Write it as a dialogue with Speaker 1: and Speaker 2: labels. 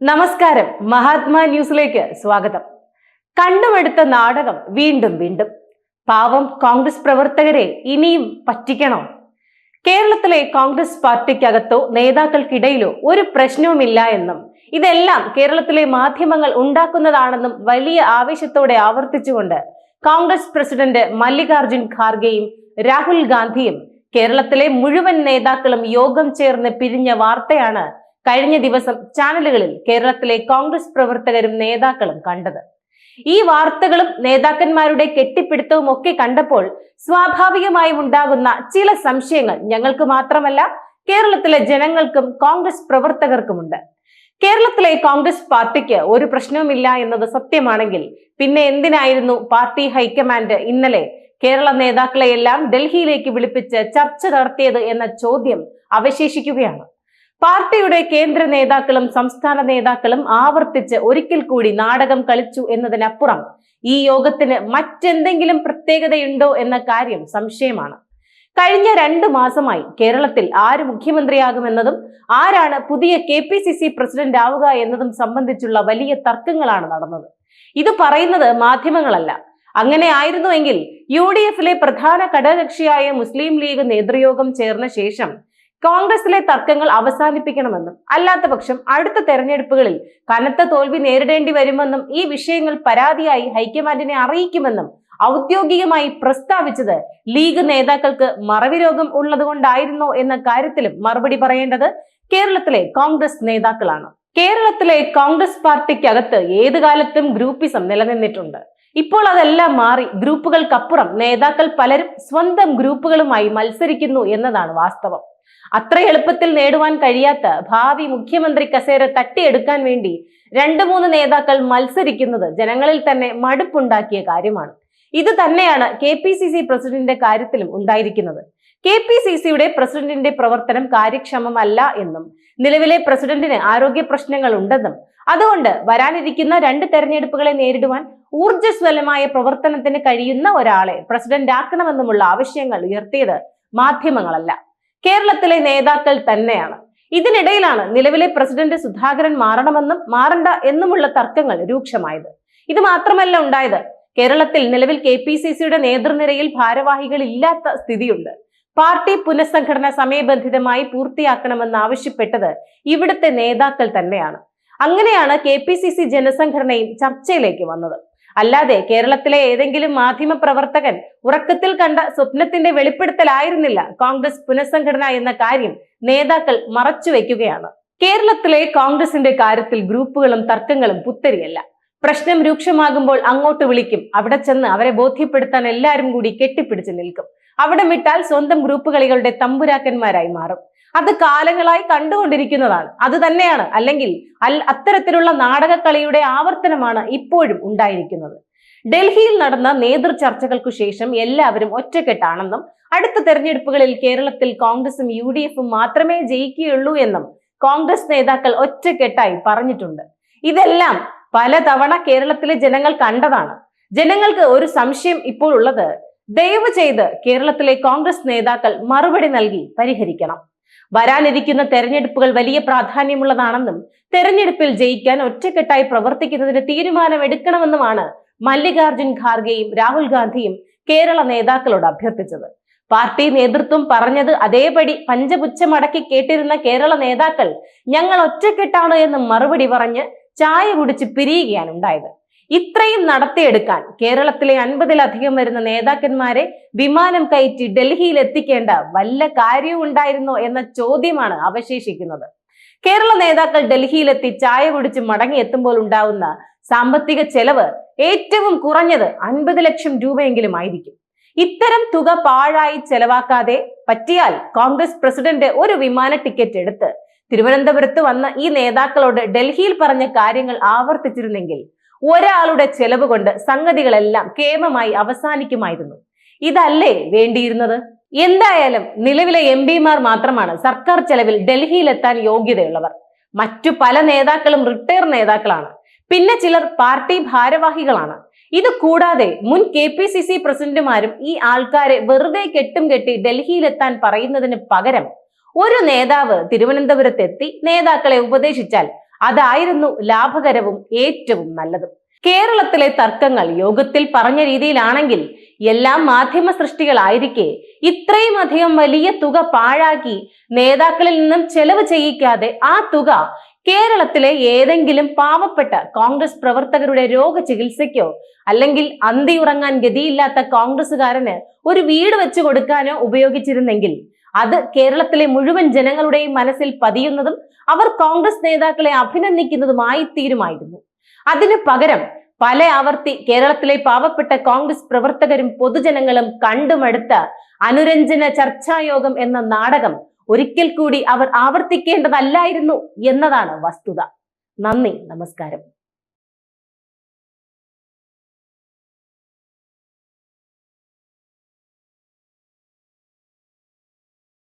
Speaker 1: നമസ്കാരം. മഹാത്മാ ന്യൂസിലേക്ക് സ്വാഗതം. കണ്ടുമെടുത്ത നാടകം വീണ്ടും വീണ്ടും. പാവം കോൺഗ്രസ് പ്രവർത്തകരെ ഇനിയും പറ്റിക്കണോ? കേരളത്തിലെ കോൺഗ്രസ് പാർട്ടിക്കകത്തോ നേതാക്കൾക്കിടയിലോ ഒരു പ്രശ്നവുമില്ല എന്നും ഇതെല്ലാം കേരളത്തിലെ മാധ്യമങ്ങൾ ഉണ്ടാക്കുന്നതാണെന്നും വലിയ ആവേശത്തോടെ ആവർത്തിച്ചുകൊണ്ട് കോൺഗ്രസ് പ്രസിഡന്റ് മല്ലികാർജുൻ ഖാർഗെയും രാഹുൽ ഗാന്ധിയും കേരളത്തിലെ മുഴുവൻ നേതാക്കളും യോഗം ചേർന്ന് പിരിഞ്ഞ വാർത്തയാണ് കഴിഞ്ഞ ദിവസം ചാനലുകളിൽ കേരളത്തിലെ കോൺഗ്രസ് പ്രവർത്തകരും നേതാക്കളും കണ്ടത്. ഈ വാർത്തകളും നേതാക്കന്മാരുടെ കെട്ടിപ്പിടുത്തവും ഒക്കെ കണ്ടപ്പോൾ സ്വാഭാവികമായും ഉണ്ടാകുന്ന ചില സംശയങ്ങൾ ഞങ്ങൾക്ക് മാത്രമല്ല കേരളത്തിലെ ജനങ്ങൾക്കും കോൺഗ്രസ് പ്രവർത്തകർക്കുമുണ്ട്. കേരളത്തിലെ കോൺഗ്രസ് പാർട്ടിക്ക് ഒരു പ്രശ്നവുമില്ല എന്നത് സത്യമാണെങ്കിൽ പിന്നെ എന്തിനായിരുന്നു പാർട്ടി ഹൈക്കമാൻഡ് ഇന്നലെ കേരള നേതാക്കളെയെല്ലാം ഡൽഹിയിലേക്ക് വിളിപ്പിച്ച് ചർച്ച നടത്തിയത് എന്ന ചോദ്യം അവശേഷിക്കുകയാണ്. പാർട്ടിയുടെ കേന്ദ്ര നേതാക്കളും സംസ്ഥാന നേതാക്കളും ആവർത്തിച്ച് ഒരിക്കൽ കൂടി നാടകം കളിച്ചു എന്നതിനപ്പുറം ഈ യോഗത്തിന് മറ്റെന്തെങ്കിലും പ്രത്യേകതയുണ്ടോ എന്ന കാര്യം സംശയമാണ്. കഴിഞ്ഞ രണ്ട് മാസമായി കേരളത്തിൽ ആര് മുഖ്യമന്ത്രിയാകുമെന്നതും ആരാണ് പുതിയ K P C C president ആവുക എന്നതും സംബന്ധിച്ചുള്ള വലിയ തർക്കങ്ങളാണ് നടന്നത്. ഇത് പറയുന്നത് മാധ്യമങ്ങളല്ല. അങ്ങനെ ആയിരുന്നുവെങ്കിൽ യു ഡി എഫിലെ പ്രധാന ഘടകകക്ഷിയായ മുസ്ലിം ലീഗ് നേതൃയോഗം ചേർന്ന ശേഷം കോൺഗ്രസിലെ തർക്കങ്ങൾ അവസാനിപ്പിക്കണമെന്നും അല്ലാത്ത പക്ഷം അടുത്ത തെരഞ്ഞെടുപ്പുകളിൽ കനത്ത തോൽവി നേരിടേണ്ടി വരുമെന്നും ഈ വിഷയങ്ങൾ പരാതിയായി ഹൈക്കമാൻഡിനെ അറിയിക്കുമെന്നും ഔദ്യോഗികമായി പ്രസ്താവിച്ചത് ലീഗ് നേതാക്കൾക്ക് മറവി രോഗം ഉള്ളതുകൊണ്ടായിരുന്നോ എന്ന കാര്യത്തിലും മറുപടി പറയേണ്ടത് കേരളത്തിലെ കോൺഗ്രസ് നേതാക്കളാണ്. കേരളത്തിലെ കോൺഗ്രസ് പാർട്ടിക്കകത്ത് ഏത് കാലത്തും ഗ്രൂപ്പിസം നിലനിന്നിട്ടുണ്ട്. ഇപ്പോൾ അതെല്ലാം മാറി ഗ്രൂപ്പുകൾക്കപ്പുറം നേതാക്കൾ പലരും സ്വന്തം ഗ്രൂപ്പുകളുമായി മത്സരിക്കുന്നു എന്നതാണ് വാസ്തവം. അത്ര എളുപ്പത്തിൽ നേടുവാൻ കഴിയാത്ത ഭാവി മുഖ്യമന്ത്രി കസേര തട്ടിയെടുക്കാൻ വേണ്ടി രണ്ടു മൂന്ന് നേതാക്കൾ മത്സരിക്കുന്നത് ജനങ്ങളിൽ തന്നെ മടുപ്പുണ്ടാക്കിയ കാര്യമാണ്. ഇത് തന്നെയാണ് കെ പി സി സി പ്രസിഡന്റിന്റെ കാര്യത്തിലും ഉണ്ടായിരിക്കുന്നത്. കെ പി സി സിയുടെ പ്രസിഡന്റിന്റെ പ്രവർത്തനം കാര്യക്ഷമമല്ല എന്നും നിലവിലെ പ്രസിഡന്റിന് ആരോഗ്യ പ്രശ്നങ്ങൾ ഉണ്ടെന്നും അതുകൊണ്ട് വരാനിരിക്കുന്ന രണ്ട് തെരഞ്ഞെടുപ്പുകളെ നേരിടുവാൻ ഊർജസ്വലമായ പ്രവർത്തനത്തിന് കഴിയുന്ന ഒരാളെ പ്രസിഡന്റ് ആക്കണമെന്നുമുള്ള ആവശ്യങ്ങൾ ഉയർത്തിയത് മാധ്യമങ്ങളല്ല. കേരളത്തിലെ നേതാക്കൾ തന്നെയാണ്. ഇതിനിടയിലാണ് നിലവിലെ പ്രസിഡന്റ് സുധാകരൻ മാറണമെന്നും മാറണ്ട എന്നുമുള്ള തർക്കങ്ങൾ രൂക്ഷമായത്. ഇത് മാത്രമല്ല ഉണ്ടായത്. കേരളത്തിൽ നിലവിൽ കെ പി സി സിയുടെ നേതൃനിരയിൽ ഭാരവാഹികൾ ഇല്ലാത്ത സ്ഥിതിയുണ്ട്. പാർട്ടി പുനഃസംഘടന സമയബന്ധിതമായി പൂർത്തിയാക്കണമെന്ന് ആവശ്യപ്പെട്ടത് ഇവിടുത്തെ നേതാക്കൾ തന്നെയാണ്. അങ്ങനെയാണ് കെ പി സി സി ജനസംഘടനയും ചർച്ചയിലേക്ക് വന്നത്. അല്ലാതെ കേരളത്തിലെ ഏതെങ്കിലും മാധ്യമ പ്രവർത്തകൻ ഉറക്കത്തിൽ കണ്ട സ്വപ്നത്തിന്റെ വെളിപ്പെടുത്തലായിരുന്നില്ല കോൺഗ്രസ് പുനഃസംഘടന എന്ന കാര്യം നേതാക്കൾ മറച്ചുവെക്കുകയാണ് കേരളത്തിലെ കോൺഗ്രസിന്റെ കാര്യത്തിൽ ഗ്രൂപ്പുകളും തർക്കങ്ങളും പുത്തരിയല്ല. പ്രശ്നം രൂക്ഷമാകുമ്പോൾ അങ്ങോട്ട് വിളിക്കും. അവിടെ ചെന്ന് അവരെ ബോധ്യപ്പെടുത്താൻ എല്ലാവരും കൂടി കെട്ടിപ്പിടിച്ച് നിൽക്കും. അവിടെ വിട്ടാൽ സ്വന്തം ഗ്രൂപ്പുകളികളുടെ തമ്പുരാക്കന്മാരായി മാറും. അത് കാലങ്ങളായി കണ്ടുകൊണ്ടിരിക്കുന്നതാണ്. അത് തന്നെയാണ്. അല്ലെങ്കിൽ അൽ അത്തരത്തിലുള്ള നാടകക്കളിയുടെ ആവർത്തനമാണ് ഇപ്പോഴും ഉണ്ടായിരിക്കുന്നത്. ഡൽഹിയിൽ നടന്ന നേതൃ ചർച്ചകൾക്കു ശേഷം എല്ലാവരും ഒറ്റക്കെട്ടാണെന്നും അടുത്ത തെരഞ്ഞെടുപ്പുകളിൽ കേരളത്തിൽ കോൺഗ്രസും യു ഡി എഫും മാത്രമേ ജയിക്കുകയുള്ളൂ എന്നും കോൺഗ്രസ് നേതാക്കൾ ഒറ്റക്കെട്ടായി പറഞ്ഞിട്ടുണ്ട്. ഇതെല്ലാം പലതവണ കേരളത്തിലെ ജനങ്ങൾ കണ്ടതാണ്. ജനങ്ങൾക്ക് ഒരു സംശയം ഇപ്പോൾ ഉള്ളത് ദയവ് ചെയ്ത് കേരളത്തിലെ കോൺഗ്രസ് നേതാക്കൾ മറുപടി നൽകി പരിഹരിക്കണം. വരാനിരിക്കുന്ന തെരഞ്ഞെടുപ്പുകൾ വലിയ പ്രാധാന്യമുള്ളതാണെന്നും തെരഞ്ഞെടുപ്പിൽ ജയിക്കാൻ ഒറ്റക്കെട്ടായി പ്രവർത്തിക്കുന്നതിന് തീരുമാനമെടുക്കണമെന്നുമാണ് മല്ലികാർജുൻ ഖാർഗെയും രാഹുൽ ഗാന്ധിയും കേരള നേതാക്കളോട് അഭ്യർത്ഥിച്ചത്. പാർട്ടി നേതൃത്വം പറഞ്ഞത് അതേപടി പഞ്ചപുച്ഛമടക്കി കേട്ടിരുന്ന കേരള നേതാക്കൾ ഞങ്ങൾ ഒറ്റക്കെട്ടാണ് എന്ന് മറുപടി പറഞ്ഞ് ചായ കുടിച്ച് പിരിയുകയാണ് ഉണ്ടായത്. ഇത്രയും നടത്തിയെടുക്കാൻ കേരളത്തിലെ അൻപതിലധികം വരുന്ന നേതാക്കന്മാരെ വിമാനം കയറ്റി ഡൽഹിയിൽ എത്തിക്കേണ്ട വല്ല കാര്യവും ഉണ്ടായിരുന്നോ എന്ന ചോദ്യമാണ് അവശേഷിക്കുന്നത്. കേരള നേതാക്കൾ ഡൽഹിയിലെത്തി ചായ കുടിച്ച് മടങ്ങി എത്തുമ്പോൾ ഉണ്ടാവുന്ന സാമ്പത്തിക ചെലവ് ഏറ്റവും കുറഞ്ഞത് അൻപത് ലക്ഷം രൂപയെങ്കിലും ആയിരിക്കും. ഇത്തരം തുക പാഴായി ചെലവാക്കാതെ പറ്റിയാൽ കോൺഗ്രസ് പ്രസിഡന്റ് ഒരു വിമാന ടിക്കറ്റ് എടുത്ത് തിരുവനന്തപുരത്ത് വന്ന ഈ നേതാക്കളോട് ഡൽഹിയിൽ പറഞ്ഞ കാര്യങ്ങൾ ആവർത്തിച്ചിരുന്നെങ്കിൽ ഒരാളുടെ ചെലവ് കൊണ്ട് സംഗതികളെല്ലാം കേമമായി അവസാനിക്കുമായിരുന്നു. ഇതല്ലേ വേണ്ടിയിരുന്നത്? എന്തായാലും നിലവിലെ എം പിമാർ മാത്രമാണ് സർക്കാർ ചെലവിൽ ഡൽഹിയിലെത്താൻ യോഗ്യതയുള്ളവർ. മറ്റു പല നേതാക്കളും റിട്ടയർ നേതാക്കളാണ്. പിന്നെ ചിലർ പാർട്ടി ഭാരവാഹികളാണ്. ഇത് കൂടാതെ മുൻ കെ പി സി സി പ്രസിഡന്റുമാരും ഈ ആൾക്കാരെ വെറുതെ കെട്ടും കെട്ടി ഡൽഹിയിലെത്താൻ പറയുന്നതിന് പകരം ഒരു നേതാവ് തിരുവനന്തപുരത്തെത്തി നേതാക്കളെ ഉപദേശിച്ചാൽ അതായിരുന്നു ലാഭകരവും ഏറ്റവും നല്ലതും. കേരളത്തിലെ തർക്കങ്ങൾ യോഗത്തിൽ പറഞ്ഞ രീതിയിലാണെങ്കിൽ എല്ലാം മാധ്യമ സൃഷ്ടികളായിരിക്കെ ഇത്രയും അധികം വലിയ തുക പാഴാക്കി നേതാക്കളിൽ നിന്നും ചെലവ് ചെയ്യിക്കാതെ ആ തുക കേരളത്തിലെ ഏതെങ്കിലും പാവപ്പെട്ട കോൺഗ്രസ് പ്രവർത്തകരുടെ രോഗചികിത്സയ്ക്കോ അല്ലെങ്കിൽ അന്തിയുറങ്ങാൻ ഗതിയില്ലാത്ത കോൺഗ്രസുകാരന് ഒരു വീട് വെച്ചു കൊടുക്കാനോ ഉപയോഗിച്ചിരുന്നെങ്കിൽ അത് കേരളത്തിലെ മുഴുവൻ ജനങ്ങളുടെയും മനസ്സിൽ പതിയുന്നതും അവർ കോൺഗ്രസ് നേതാക്കളെ അഭിനന്ദിക്കുന്നതുമായി തീരുമായിരുന്നു. അതിനു പകരം പല ആവർത്തി കേരളത്തിലെ പാവപ്പെട്ട കോൺഗ്രസ് പ്രവർത്തകരും പൊതുജനങ്ങളും കണ്ടുമടുത്ത അനുരഞ്ജന ചർച്ചായോഗം എന്ന നാടകം ഒരിക്കൽ കൂടി അവർ ആവർത്തിക്കേണ്ടതല്ലായിരുന്നു എന്നതാണ് വസ്തുത. നന്ദി നമസ്കാരം.